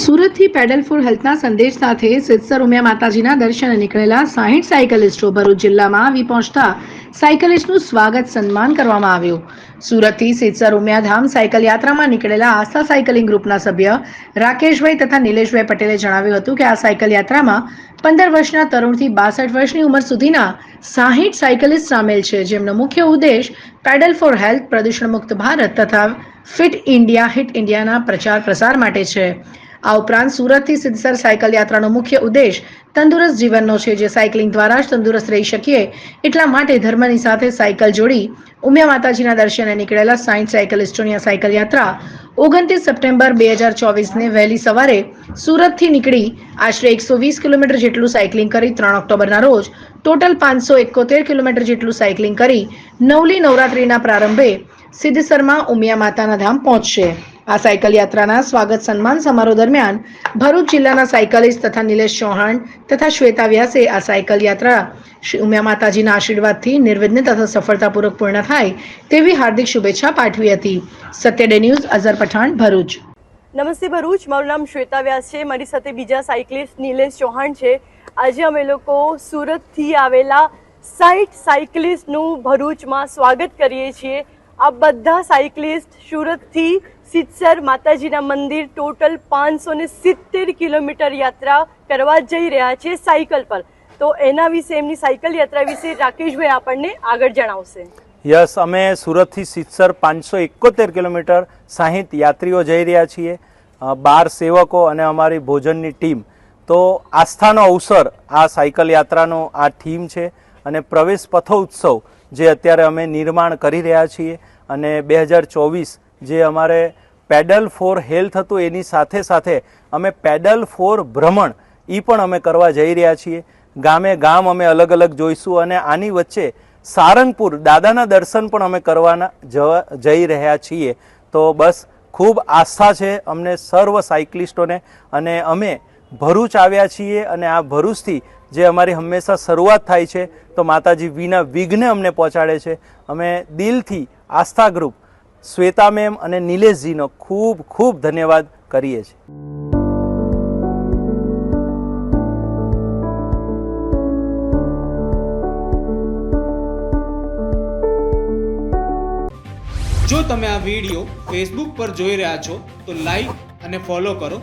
સુરતથી pedal four હેલ્થના સંદેશ સાથે સિદ્ધસર ઉમિયા માતાજીના દર્શને નીકળેલા સાહીઠ સાયકલિસ્ટો ભરૂચ જિલ્લામાં આવી પહોંચતા સાયકલિસ્ટનું સ્વાગત સન્માન કરવામાં આવ્યું. સુરતથી સિદ્ધસર ઉમિયા ધામ સાયકલ યાત્રામાં નીકળેલા આસ્થા સાયકલિંગ ગ્રુપના સભ્ય રાકેશભાઈ તથા નિલેશભાઈ પટેલે જણાવ્યું હતું કે આ સાયકલ યાત્રામાં પંદર વર્ષના તરુણથી બાસઠ વર્ષની ઉંમર સુધીના સાહીઠ સાયકલિસ્ટ સામેલ છે. જેમનો મુખ્ય ઉદ્દેશ પેડલ ફોર હેલ્થ પ્રદૂષણ મુક્ત ભારત તથા ફિટ ઇન્ડિયા હિટ ઇન્ડિયાના પ્રચાર પ્રસાર માટે છે. આ ઉપરાંત સુરતથી સિદ્ધસર સાયકલ યાત્રાનો મુખ્ય ઉદ્દેશ તંદુરસ્ત જીવનનો છે, જે સાયકલિંગ દ્વારા જ તંદુરસ્ત રહી શકીએ. એટલા માટે ધર્મની સાથે સાયકલ જોડી ઉમિયા માતાજીના દર્શને નીકળેલા સાયન્સ સાયકલિસ્ટોની આ સાયકલ યાત્રા ઓગણત્રીસ સપ્ટેમ્બર બે હજાર ચોવીસને વહેલી સવારે સુરતથી નીકળી આશરે એકસો વીસ કિલોમીટર જેટલું સાયકલિંગ કરી ત્રણ ઓક્ટોબરના રોજ ટોટલ પાંચસો એકોતેર કિલોમીટર જેટલું સાયકલિંગ કરી નવલી નવરાત્રિના પ્રારંભે સિદ્ધસરમાં ઉમિયા માતાના ધામ પહોંચશે. આ સાયકલ યાત્રાના સ્વાગત સન્માન સમારોહ દરમિયાન ભરૂચ જિલ્લાના સાયકલિસ્ટ તથા નિલેશ ચૌહાણ તથા શ્વેતા વ્યાસે આ સાયકલ યાત્રા ઉમિયા માતાજીના આશીર્વાદથી નિર્વિઘ્ન તથા સફળતાપૂર્વક પૂર્ણ થાય તેવી હાર્દિક શુભેચ્છા પાઠવી હતી. Satya day news, Azhar Pathan, Bharuch. નમસ્તે ભરૂચ. મારું નામ શ્વેતા વ્યાસ છે. મારી સાથે બીજા સાયકલિસ્ટ નિલેશ ચૌહાણ છે. આજે અમે લોકો સુરતથી આવેલા સાઈઠ સાયકલિસ્ટનું ભરૂચમાં સ્વાગત કરીએ છીએ. આ બધા સાયકલિસ્ટ સુરતથી સિત્સર માતાજીના મંદિર ટોટલ પાંચસો ને સિત્તેર કિલોમીટર યાત્રા કરવા જઈ રહ્યા છે સાયકલ પર. તો એના વિશે, એમની સાયકલ યાત્રા વિશે રાકેશભાઈ આપણને આગળ જણાવશે. યસ, અમે સુરતથી સિત્સર પાંચસો એકોતેર કિલોમીટર સાહીઠ યાત્રીઓ જઈ રહ્યા છીએ બાર સેવકો અને અમારી ભોજનની ટીમ. તો આસ્થાનો અવસર આ સાયકલ યાત્રાનો આ થીમ છે અને પ્રવેશ પથોત્સવ જે અત્યારે અમે નિર્માણ કરી રહ્યા છીએ. અને બે હજાર ચોવીસ જે અમારે પેડલ ફોર હેલ્થ હતું, એની સાથે સાથે અમે પેડલ ફોર ભ્રમણ એ પણ અમે કરવા જઈ રહ્યા છીએ. ગામે ગામ અમે અલગ અલગ જોઈશું અને આની વચ્ચે સારંગપુર દાદાના દર્શન પણ અમે કરવાના જઈ રહ્યા છીએ. તો બસ ખૂબ આસ્થા છે અમને સર્વ સાયકલિસ્ટોને અને અમે ભરૂચ આવ્યા છીએ અને આ ભરૂચથી જે અમારી હંમેશા શરૂઆત થાય છે, તો માતાજી વિના વિઘ્ને અમને પહોંચાડે છે. અમે દિલથી આસ્થા ગ્રુપ શ્વેતા મેમ અને નિલેશજીનો ખૂબ ખૂબ ધન્યવાદ કરીએ છીએ. જો તમે આ વીડિયો ફેસબુક પર જોઈ રહ્યા છો, તો લાઈક અને ફોલો કરો.